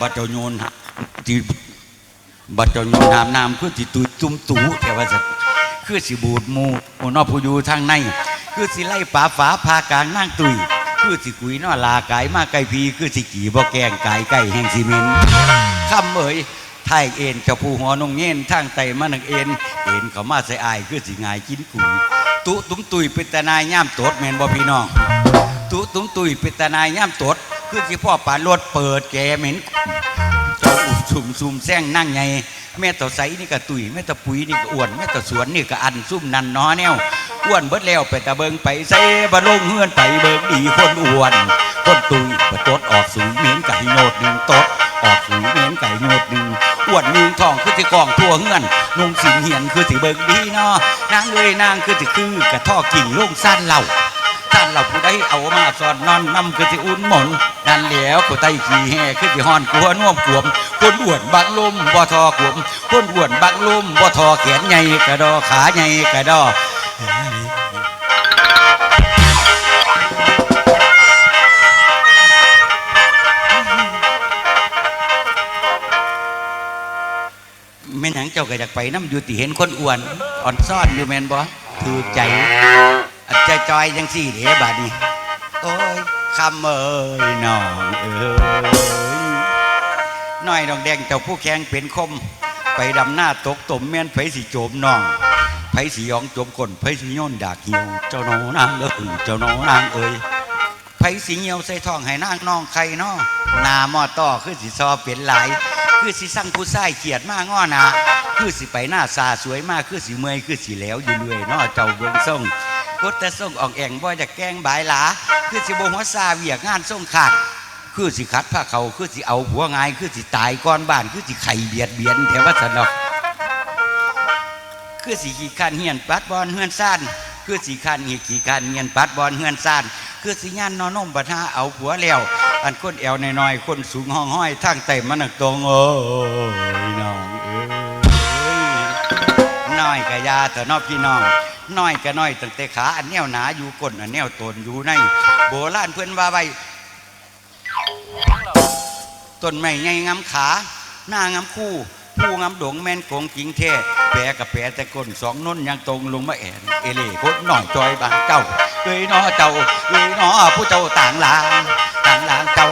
บัดเจ้าโยนหาที่บัดเจ้าโยนหามน้ำคือสิตุยจุ่มตูแต่ว่าจะคือสิบูดมูโอนอผู้อยู่ทางใน คือสิไล่ป่าฝาพากลางนั่งตุยคือสิกุยนอลากายมาไก่พีคือสิกี่บ่แกงกายไก่แห่งซีเมนต์คำเอ่ยไทยเอ็นเจ้าผู้หัวนงเงินทางไตมานังเอ็นเอ็นเขามาใส่อายคือสิงายกินกุยตุตุ้มตุยเป็นตานายย่ามตดแมนบ่พี่น้องตุตุ้มตุยเป็นตานายย่ามตด คือสิพ่อป่ารถเปิดแกเหม็นเจ้าอุบซุ่มซุ่มแซงนั่งไงแม่ต่อใสนี่ก็ตุยแม่ต่อปุ๋ยนี่ก็อ้วนแม่ต่อสวนนี่ก็อันซุ่มนันน้อแนวอ้วนเบิดแล้วไปตะเบิงไปใส่บะลงเฮือนไปเบิงดีคนอ้วนคนตุยปะตดออกสูงเหม็นไก่โนดหนึ่งตดออกสูงเหม็นไก่โนดหนึ่งอ้วนหนึ่งทองคือสิกองทั่วเฮือนนุ่งสินเหียนคือสิเบิงดีเนาะนางเอ้ยนางคือสิคือกระท่อกิ่งลงสั้นเหล่า ท่านเราผู้ใดเอามาสอนนอนนำคือสิอุ่นหมนนั่นแล้วกูไตขี้แห่คือสิฮอนกลัวน่วมกวมคนอ้วนบักลมบ่ทอกวมคนอ้วนบักลมบ่ทอแขนใหญ่กระดอขาใหญ่กระดอแม่นหยังเจ้าก็อยากไปน้ำอยู่ติเห็นคนอ้วนอ่อนซ่อนอยู่แมนบ่ถือใจ อันใจจอยยังสี่เดียบาดนี้โอ้ยคำเอ้ยน้องเอ้ยน้อยดองแดงเจ้าผู้แข่งเป็นคม ไปดำหน้าตกตมแม่นไผสิโจมน้องไผสิยองโจมคนไผสิโยนดากเหี่ยวเจ้าน้องนางเอ้ยเจ้าน้องนางเอ้ยไผสิเหี่ยวใส่ทองให้นางน้องใครน้อหนาหม้อต่อคือสิซอเป็นหลาย คือสิสั่งผู้ชายเกียดมากง้อนาคือสิไปหน้าซาสวยมากคือสิเมยคือสิแล้วอยู่เรื่อยนาะเจ้าเบิ่งส่ง กดแต่ส่งออกแองบ่จะแกงบายหลาคือสิบหัวซาเวียกงานส่งขาดคือสิคัดผ้าเขาคือสิเอาผัวงายคือสิตายก่อนบ้านคือสิไข่เบียดเบียนแถวว่าสนอกคือสิขี้ขันเฮียนปัดบอลเฮือนซ่านคือสิขันเฮียขี้ขันเฮียนปัดบอลเฮือนซ่านคือสิย่านนอนนมบัดหาเอาผัวแล้วอันคนแอวน้อยๆคนสูงห้องห้อยทางไต่มันนักตรงโอ้ แต่นอพี่น้องน้อยกะน้อยตั้งแต่ขาอันแนวหนาอยู่ก้นอันแนวตนอยู่ใน โบราณเพื่อนว่าไว้ต้นไม้ใหญ่งามขาหน้างามคู่ผู้งามดงแม่นโกงจิงแท้แปรกับแปรแต่ก้นสองน้นยังตรงลงมาแอนเอเล่โคตรหน่อยจอยบางเจ้าเอ้ยน้อเจ้าเอ้ยน้อผู้เจ้าต่างลางต่างลางเจ้า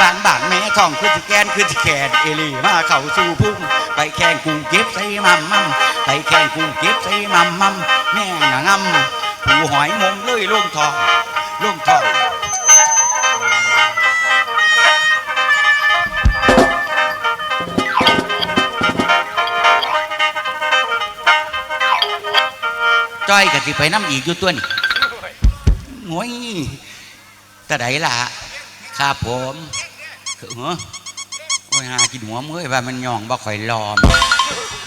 บางบางแม่ทองคือสแกนคือสแกนเอลีมาเข้าสู่พุ่งไปแข่งกุ้งเก็บใส่มัมมัมไปแข่งกุ้งเก็บใส่มัมมัมแม่งะงำผู้หอยมงเลยลงทองลงทองจ้อยกับสิไปน้ำอีกอยู่ตัวนี่งวยแต่ไดล่ะ ครับผมคือเหรอโอ้ยหากินหัวมือว่ามันย่องบ่ข่อยรอม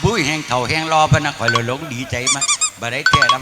บุ้ยแห้งเถ่าแห้งรอพะนะข่อยลยหลงดีใจมากบ่ได้แก่ลำ